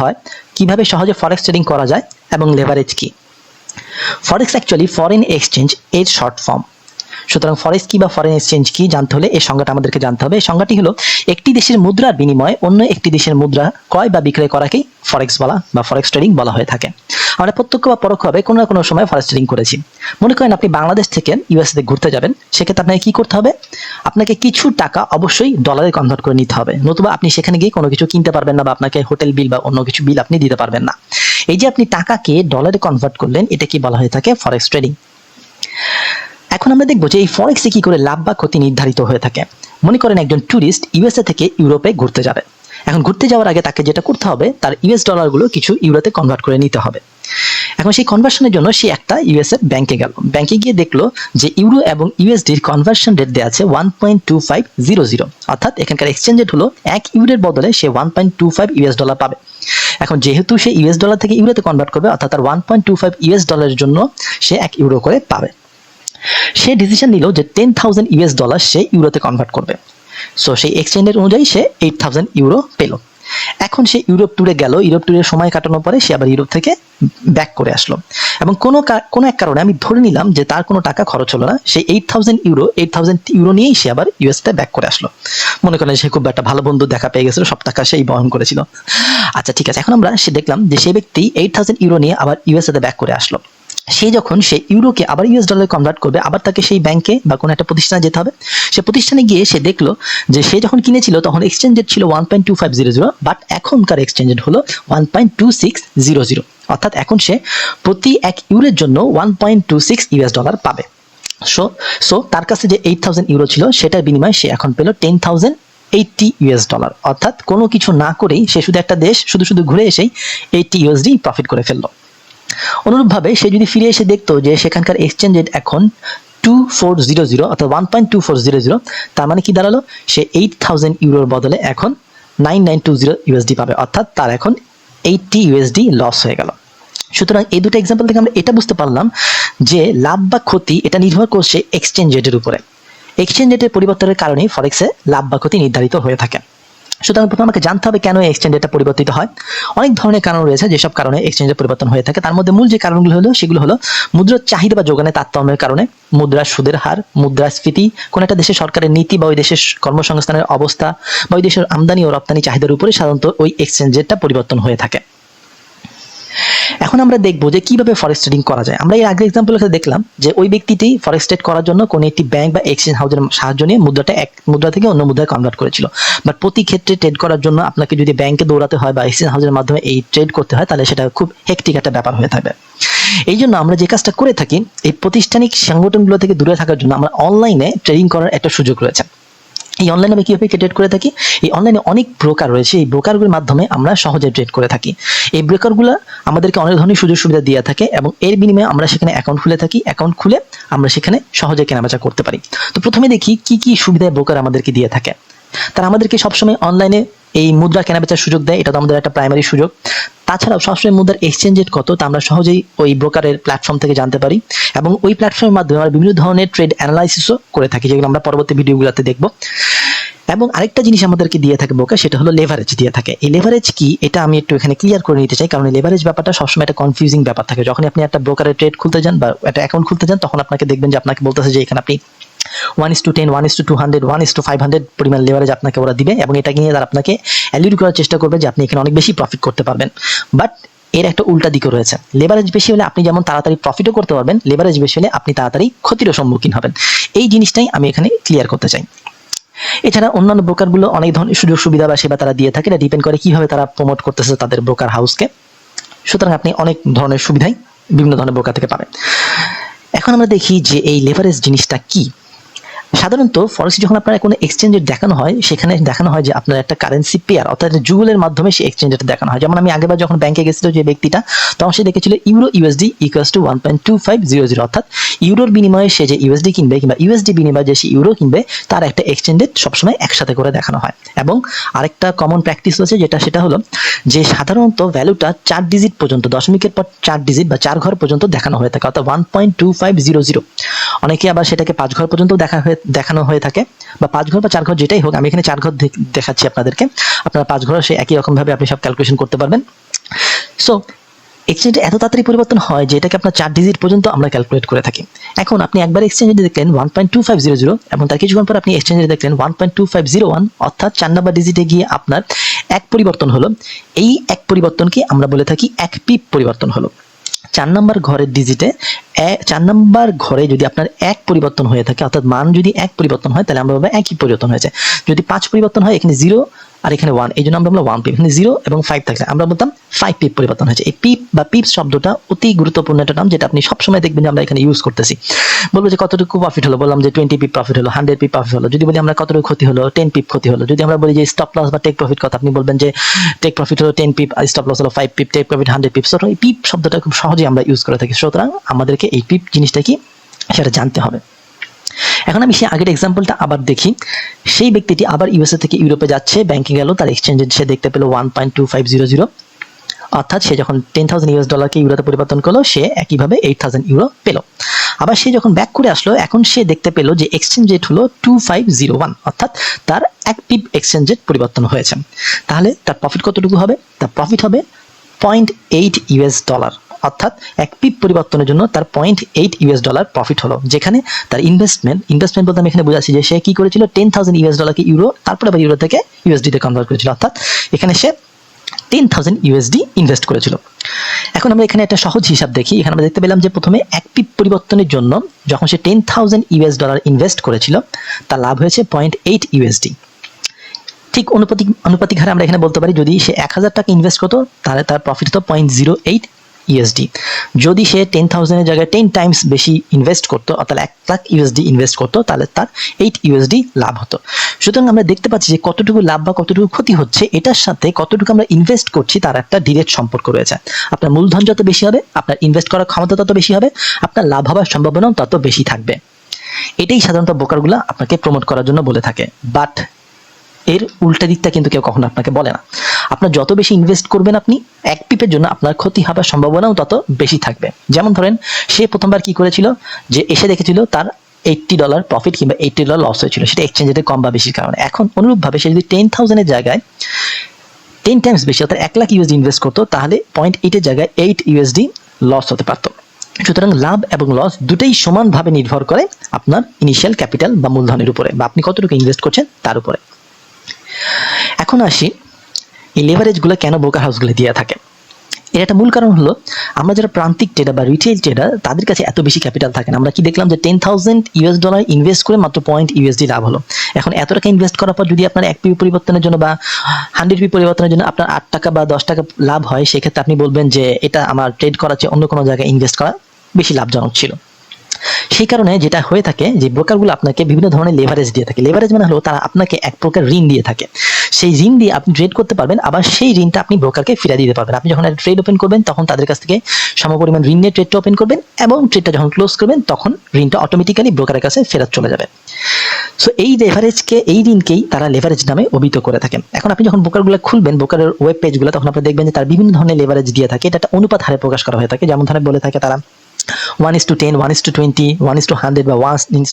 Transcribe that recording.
হয়, কীভাবে সহজে ফরেক্স ট্রেডিং করা যায় এবং লেভারেজ কি? ফরেক্স অ্যাকচুয়ালি ফরেন এক্সচেঞ্জ এর শর্ট ফর্ম সুতরাং ফরেক্স কি বা ফরেন এক্সচেঞ্জ কি জানতে হলে এই সংজ্ঞাটা আমাদেরকে জানতে হবে। এই সংজ্ঞাটি হলো, একটি দেশের মুদ্রার বিনিময়ে অন্য একটি দেশের মুদ্রা ক্রয় বা বিক্রয় করাকেই ফরেক্স বলা বা ফরেক্স ট্রেডিং বলা হয়ে থাকে। আমরা প্রত্যক্ষ বা পরোক্ষভাবে কোনো না কোনো সময় ফরেক্স ট্রেডিং করেছি। মনে করেন আপনি বাংলাদেশ থেকে ইউএসএতে ঘুরতে যাবেন, সেক্ষেত্রে আপনাকে কি করতে হবে? আপনাকে কিছু টাকা অবশ্যই ডলারে কনভার্ট করে নিতে হবে। নতুবা আপনি সেখানে গিয়ে কোনো কিছু কিনতে পারবেন না বা আপনাকে হোটেল বিল বা অন্য কিছু বিল আপনি দিতে পারবেন না। এই যে আপনি টাকাকে ডলারে কনভার্ট করলেন, এটা কি বলা হয়ে থাকে? ফরেক্স ট্রেডিং এখন আমরা দেখব যে এই ফরেক্সে কি করে লাভ বা ক্ষতি নির্ধারিত হয়ে থাকে। মনে করেন একজন ট্যুরিস্ট ইউএসএ থেকে ইউরোপে ঘুরতে যাবে। এখন ঘুরতে যাওয়ার আগে তাকে যেটা করতে হবে, তার ইউএস ডলারগুলো কিছু ইউরোতে কনভার্ট করে নিতে হবে। এখন সেই কনভার্সনের জন্য সে একটা ইউএস এর ব্যাংকে গেল। ব্যাংকে গিয়ে দেখল যে ইউরো এবং ইউএসডির কনভার্সন রেট দেওয়া আছে one point two five zero zero অর্থাৎ এখানকার এক্সচেঞ্জ রেট হলো এক ইউরোর বদলে সে one point two five US dollar পাবে। এখন যেহেতু সে ইউএস ডলার থেকে ইউরোতে কনভার্ট করবে, অর্থাৎ তার one point two five US ডলারের জন্য সে এক ইউরো করে পাবে। সে ডিসিশন নিল যে টেন থাউজেন্ড ইউএস ডলার সে ইউরোতে কনভার্ট করবে। সো সেই এক্সচেঞ্জের অনুযায়ী সে এইট থাউজেন্ড ইউরো পেল। এখন সে ইউরোপ ট্যুরে গেল ইউরোপ ট্যুরে সময় কাটানোর পরে সে আবার ইউরোপ থেকে ব্যাক করে আসলো। এবং কোনো কোনো এক কারণে আমি ধরে নিলাম যে তার কোনো টাকা খরচ হলো না, সে eight thousand euro eight thousand euro নিয়েই সে আবার ইউএসতে ব্যাক করে আসলো। মনে করেন সে খুব একটা ভালো বন্ধু দেখা পেয়ে গেছিল, সব টাকা সেই বহন করেছিল। আচ্ছা ঠিক আছে, এখন আমরা সে দেখলাম যে সে ব্যক্তি এইট থাউজেন্ড ইউরো নিয়ে আবার ইউএসএতে ব্যাক করে আসলো। সে যখন সে ইউরোকে আবার ইউএস ডলারে কনভার্ট করবে, আবার তাকে সেই ব্যাংকে বা কোনো একটা প্রতিষ্ঠানে যেতে হবে। সে প্রতিষ্ঠানে গিয়ে সে দেখল যে সে যখন কিনেছিল তখন এক্সচেঞ্জ রেট ছিল one point two five zero zero but এখনকার এক্সচেঞ্জ রেট হলো one point two six zero zero অর্থাৎ এখন সে প্রতি এক ইউরোর জন্য one point two six US dollar পাবে। সো সো তার কাছে যে এইট থাউজেন্ড ইউরো ছিল, সেটার বিনিময়ে সে এখন পেল ten thousand eighty US dollar অর্থাৎ কোনো কিছু না করেই সে শুধু একটা দেশ, শুধু শুধু ঘুরে এসেই এইটটি ইউএসডি প্রফিট করে ফেলল। অনুরূপভাবে সে যদি ফিরে এসে দেখতো যে সেখানকার এক্সচেঞ্জ রেট এখন টু ফোর জিরো জিরো অর্থাৎ one point two four zero zero তার মানে কি দাঁড়াল? সে এইট থাউজেন্ড ইউরোর বদলে এখন nine nine two zero USD পাবে। অর্থাৎ তার এখন এইটটি ইউএসডি লস হয়ে গেল। সুতরাং এই দুটো এক্সাম্পল থেকে আমরা এটা বুঝতে পারলাম যে লাভ বা ক্ষতি এটা নির্ভর করছে এক্সচেঞ্জ রেটের উপরে। এক্সচেঞ্জ রেটের পরিবর্তনের কারণেই ফরেক্সে লাভ বা ক্ষতি নির্ধারিত হয়ে থাকে। সুতরাং প্রথমে আমাকে জানতে হবে কেন এক্সচেঞ্জ রেটটা পরিবর্তিত হয়। অনেক ধরনের কারণ রয়েছে যেসব কারণে এক্সচেঞ্জের পরিবর্তন হয়ে থাকে। তার মধ্যে মূল যে কারণগুলো হলো, সেগুলো হলো মুদ্রার চাহিদা বা যোগানের তারতম্যের কারণে। মুদ্রার সুদের হার মুদ্রাস্ফীতি কোন একটা দেশের সরকারের নীতি বা ওই দেশের কর্মসংস্থানের অবস্থা বা ওই দেশের আমদানি ও রপ্তানি চাহিদার উপরে সাধারণত ওই এক্সচেঞ্জ রেটটা পরিবর্তন হয়ে থাকে। এখন আমরা দেখব যে কীভাবে ফরেক্স ট্রেডিং করা যায়। আমরা এর আগের এক্সাম্পল দেখলাম যে ওই ব্যক্তিটি ফরেক্স ট্রেড করার জন্য কোনো একটি ব্যাংক বা এক্সচেঞ্জ হাউসের সাহায্য নিয়ে মুদ্রাটা এক মুদ্রা থেকে অন্য মুদ্রায় কনভার্ট করেছিল। বাট প্রতি ক্ষেত্রে ট্রেড করার জন্য আপনাকে যদি ব্যাংকে দৌড়াতে হয় বা এক্সচেঞ্জ হাউসের মাধ্যমে এই ট্রেড করতে হয়, তাহলে সেটা খুব হেকটিক একটা ব্যাপার হয়ে থাকবে। এই জন্য আমরা যে কাজটা করে থাকি, এই প্রতিষ্ঠানিক সংগঠনগুলো থেকে দূরে থাকার জন্য আমরা অনলাইনে ট্রেডিং করার একটা সুযোগ রয়েছে। এই অনলাইনে আমি কীভাবে ট্রেড করে থাকি? এই অনলাইনে অনেক ব্রোকার রয়েছে। এই ব্রোকারগুলোর মাধ্যমে আমরা সহজে ট্রেড করে থাকি। এই ব্রোকারগুলো আমাদেরকে অনেক ধরনের সুযোগ সুবিধা দিয়ে থাকে এবং এর বিনিময়ে আমরা সেখানে অ্যাকাউন্ট খুলে থাকি। অ্যাকাউন্ট খুলে আমরা সেখানে সহজে কেনাবেচা করতে পারি। তো প্রথমে দেখি কি কি সুবিধা ব্রোকার আমাদেরকে দিয়ে থাকে। তারা আমাদেরকে সবসময় অনলাইনে এই মুদ্রা কেনাবেচার সুযোগ দেয়। এটা তো আমাদের একটা প্রাইমারি সুযোগ। তাছাড়াও সবসময় মুদ্রার এক্সচেঞ্জ রেট কত, তা আমরা সহজেই ওই ব্রোকারের প্ল্যাটফর্ম থেকে জানতে পারি। এবং ওই প্ল্যাটফর্মের মাধ্যমে আমরা বিভিন্ন ধরনের ট্রেড অ্যানালাইসিসও করে থাকি, যেগুলো আমরা পরবর্তী ভিডিওগুলোতে দেখব। এবং আরেকটা জিনিস আমাদেরকে দিয়ে থাকে বোকা সেটা হলো লেভারেজ দিয়ে থাকে। এই লেভারেজ কি, এটা আমি একটু এখানে ক্লিয়ার করে নিতে চাই, কারণ লেভারেজ ব্যাপারটা সবসময় একটা কনফিউজিং ব্যাপার থাকে। যখন আপনি একটা ব্রোকারের ট্রেড খুলতে যান বা একটা অ্যাকাউন্ট খুলতে যান, তখন আপনাকে দেখবেন যে আপনাকে বলতেছে যে এখানে আপনি one is to ten one is to two hundred one is to five hundred পরিমাণ লেভারেজ আপনাকে ওরা দিবে এবং এটা নিয়ে তারা আপনাকে অ্যালিউড করার চেষ্টা করবে যে আপনি এখানে অনেক বেশি প্রফিট করতে পারবেন। বাট এর একটা উল্টা দিকও রয়েছে। লেভারেজ বেশি হলে আপনি যেমন তাড়াতাড়ি প্রফিটও করতে পারবেন লেভারেজ বেশি হলে আপনি তাড়াতাড়ি ক্ষতিরও সম্মুখীন হবেন। এই জিনিসটাই আমি এখানে ক্লিয়ার করতে চাই। এছাড়া অন্যান্য ব্রোকারগুলো অনেক ধরনের সুযোগ সুবিধা বা সেবা তারা দিয়ে থাকে। এটা ডিপেন্ড করে কীভাবে তারা প্রমোট করতেছে তাদের ব্রোকার হাউসকে সুতরাং আপনি অনেক ধরনের সুবিধাই বিভিন্ন ধরনের ব্রোকার থেকে পাবেন। এখন আমরা দেখি যে এই লেভারেজ জিনিসটা কি। সাধারণত ফরেক্স যখন আপনার কোনো এক্সচেঞ্জ দেখানো হয়, সেখানে দেখানো হয় যে আপনার একটা কারেন্সি পেয়ার অর্থাৎ জুগুলের মাধ্যমে সেই এক্সচেঞ্জ রেট দেখানো হয়। যেমন আমি আগেবার যখন ব্যাংকে গেছিল যে ব্যক্তিটা, তখন সে দেখেছিল euro USD equals to one point two five zero zero অর্থাৎ ইউরোর বিনিময়ে সে যে ইউএসডি কিনবে কিংবা ইউএসডি বিনিময়ে যে সে ইউরো কিনবে, তার একটা এক্সচেঞ্জ সবসময় একসাথে করে দেখানো হয়। এবং আরেকটা কমন প্র্যাকটিস হচ্ছে যেটা, সেটা হলো যে সাধারণত ভ্যালুটা চার ডিজিট পর্যন্ত, দশমিকের পর চার ডিজিট বা চার ঘর পর্যন্ত দেখানো হয়ে থাকে, অর্থাৎ one point two five zero zero অনেকে আবার সেটাকে পাঁচ ঘর পর্যন্ত দেখা হয়ে দেখানো হয়ে থাকে বা পাঁচ ঘর বা চার ঘর যেটাই হোক, আমি এখানে চার ঘর দেখাচ্ছি আপনাদেরকে। আপনারা পাঁচ ঘর সে একই রকমভাবে আপনি সব ক্যালকুলেশন করতে পারবেন। সো এক্সচেঞ্জ এত তাড়াতাড়ি পরিবর্তন হয় যে এটাকে আপনার চার ডিজিট পর্যন্ত আমরা ক্যালকুলেট করে থাকি। এখন আপনি একবার এক্সচেঞ্জে দেখলেন one point two five zero zero এবং তার কিছুক্ষণ পর আপনি এক্সচেঞ্জে দেখলেন one point two five zero one অর্থাৎ চার নাম্বার ডিজিটে গিয়ে আপনার এক পরিবর্তন হলো। এই এক পরিবর্তনকে আমরা বলে থাকি এক পিপ পরিবর্তন হলো। চার নাম্বার ঘরের ডিজিটে চার নাম্বার ঘরে যদি আপনার এক পরিবর্তন হয়ে থাকে, অর্থাৎ মান যদি এক পরিবর্তন হয়, তাহলে আমরা একই পরিবর্তন হয়েছে। যদি পাঁচ পরিবর্তন হয়, এখানে জিরো আর এখানে ওয়ান এই জন্য আমরা বললাম ওয়ান পিপ এখানে জিরো এবং ফাইভ থাকলে। আমরা বলতাম ফাইভ পিপ পরিবর্তন হয়েছে। এই পিপ বা পিপ শব্দটা অতি গুরুত্বপূর্ণ একটা নাম যেটা আপনি সবসময় দেখবেন যে আমরা এখানে ইউজ করতেছি। বলব যে কতটুকু প্রফিট হলো? বললাম যে টোয়েন্টি পিপ প্রফিট হলো হান্ড্রেড পিপ প্রফিট হলো। যদি বলি আমরা কতটুকু ক্ষতি হলো? টেন পিপ ক্ষতি হলো। যদি আমরা বলি যে স্টপ লস বা টেক প্রফিট কথা, আপনি বলবেন যে টেক প্রফিট হলো টেন পিপ স্টপ লস হলো five pip take profit hundred pip সুতরাং এই পিপ শব্দটা খুব সহজেই আমরা ইউজ করে থাকি। সুতরাং আমাদেরকে এই পিপ জিনিসটা কি? সেটা জানতে হবে। এখন আমি সেই আগের এক্সাম্পলটা আবার দেখি। সেই ব্যক্তিটি আবার ইউএসএ থেকে ইউরোপে যাচ্ছে ব্যাংকে গেল, তার এক্সচেঞ্জে সে দেখতে পেল one point two five zero zero অর্থাৎ সে যখন টেন থাউজেন্ড ইউএস ডলারকে ইউরোতে পরিবর্তন করল, সে একইভাবে এইট থাউজেন্ড ইউরো পেল। আবার সে যখন ব্যাক করে আসলো, এখন সে দেখতে পেল যে এক্সচেঞ্জ রেট হলো টু ফাইভ জিরো ওয়ান অর্থাৎ তার পিপ এক্সচেঞ্জ রেট পরিবর্তন হয়েছে। তাহলে তার প্রফিট কতটুকু হবে? তার প্রফিট হবে পয়েন্ট এইট ইউএস ডলার অর্থাৎ এক পিপ পরিবর্তনের জন্য তার point eight US dollar profit হলো, যেখানে তার ইনভেস্টমেন্ট ইনভেস্টমেন্ট বলতে আমি এখানে বোঝাচ্ছি যে সে কি করেছিল? টেন থাউজেন্ড ইউএস ডলারকে ইউরো তারপরে আবার ইউরো থেকে ইউএসডিতে কনভার্ট করেছিল। অর্থাৎ এখানে সে টেন থাউজেন্ড ইউএসডি ইনভেস্ট করেছিল। এখন আমরা এখানে একটা সহজ হিসাব দেখি। এখানে আমরা দেখতে পেলাম যে প্রথমে এক পিপ পরিবর্তনের জন্য যখন সে ten thousand US dollar invest করেছিল, তার লাভ হয়েছে পয়েন্ট এইট ইউএসডি ঠিক অনুপাতিক অনুপাতিক হারে আমরা এখানে বলতে পারি, যদি সে এক হাজার টাকা ইনভেস্ট করতো, তাহলে তার প্রফিট হতো পয়েন্ট জিরো এইট ইউএসডি যদি সে টেন থাউজেন্ডের জায়গায় টেন টাইমস বেশি ইনভেস্ট করতো, অর্থাৎ এক লাখ ইউএসডি ইনভেস্ট করতো, তাহলে তার এইট ইউএসডি লাভ হতো। সুতরাং আমরা দেখতে পাচ্ছি যে কতটুকু লাভ বা কতটুকু ক্ষতি হচ্ছে, এটার সাথে কতটুকু আমরা ইনভেস্ট করছি, তার একটা ডিরেক্ট সম্পর্ক রয়েছে। আপনার মূলধন যত বেশি হবে, আপনার ইনভেস্ট করার ক্ষমতা তত বেশি হবে, আপনার লাভ হওয়ার সম্ভাবনাও তত বেশি থাকবে। এটাই সাধারণত ব্রোকারগুলো আপনাকে প্রমোট করার জন্য বলে থাকে। বাট এর উল্টা দিকটা কিন্তু কেউ কখনো আপনাকে বলে না। আপনার যত বেশি ইনভেস্ট করবেন আপনি, এক পিপের জন্য আপনার ক্ষতি হওয়ার সম্ভাবনাও তত বেশি থাকবে। যেমন ধরেন, সে প্রথমবার কি করেছিল? যে এসে দেখেছিল তার এইটটি ডলার প্রফিট কিংবা এইটটি ডলার লস হয়েছিল। সেটা এক্সচেঞ্জ রেটে কম বা বেশির কারণে। এখন অনুরূপভাবে সে যদি টেন থাউজেন্ডের জায়গায় টেন টাইমস বেশি অর্থাৎ এক লাখ ইউএসডি ইনভেস্ট করতো, তাহলে পয়েন্ট এইটের জায়গায় এইট ইউএসডি লস হতে পারতো। সুতরাং লাভ এবং লস দুটোই সমানভাবে নির্ভর করে আপনার ইনিশিয়াল ক্যাপিটাল বা মূলধনের উপরে বা আপনি কতটুকু ইনভেস্ট করছেন তার উপরে। এখন আসি এই লেভারেজগুলো কেন ব্রোকার হাউসগুলো দিয়ে থাকে। এর একটা মূল কারণ হলো, আমরা যারা প্রান্তিক ট্রেডার বা রিটেল ট্রেডার তাদের কাছে এত বেশি ক্যাপিটাল থাকে না। আমরা কি দেখলাম যে ten thousand US dollar invest করে মাত্র পয়েন্ট ইউএসডি লাভ হলো। এখন এত টাকা ইনভেস্ট করার পর যদি আপনার এক পি পরিবর্তনের জন্য বা হান্ড্রেড পি পরিবর্তনের জন্য আপনার আট টাকা বা দশ টাকা লাভ হয়, সেক্ষেত্রে আপনি বলবেন যে এটা আমার ট্রেড করার চেয়ে অন্য কোনো জায়গায় ইনভেস্ট করা বেশি লাভজনক ছিল। সেই কারণে যেটা হয়ে থাকে যে ব্রোকারগুলো আপনাকে বিভিন্ন ধরনের লেভারেজ দিয়ে থাকে। লেভারেজ মানে হলো তারা আপনাকে এক প্রকার ঋণ দিয়ে থাকে। সেই ঋণ দিয়ে আপনি ট্রেড করতে পারবেন, আবার সেই ঋণটা আপনি ব্রোকারকে ফিরে দিতে পারবেন। আপনি যখন ট্রেড ওপেন করবেন, তখন তাদের কাছ থেকে সমপরিমাণ ঋণ নিয়ে ট্রেডটা ওপেন করবেন এবং ট্রেডটা যখন ক্লোজ করবেন, তখন ঋণটা অটোমেটিক্যালি ব্রোকারের কাছে ফেরত চলে যাবে। সো এই লেভারেজকে এই ঋণকেই তারা লেভারেজ নামে অভিহিত করে থাকেন এখন আপনি যখন ব্রোকারগুলো খুলবেন ব্রোকারের ওয়েব পেজগুলো তখন আপনি দেখবেন যে তার বিভিন্ন ধরনের লেভারেজ দিয়ে থাকে। এটা একটা অনুপাত হারে প্রকাশ করা হয়ে থাকে। যেমন ধরনের বলে থাকে তারা 1 is to 10, 1 is to 20, 1 is to 100 but 1 is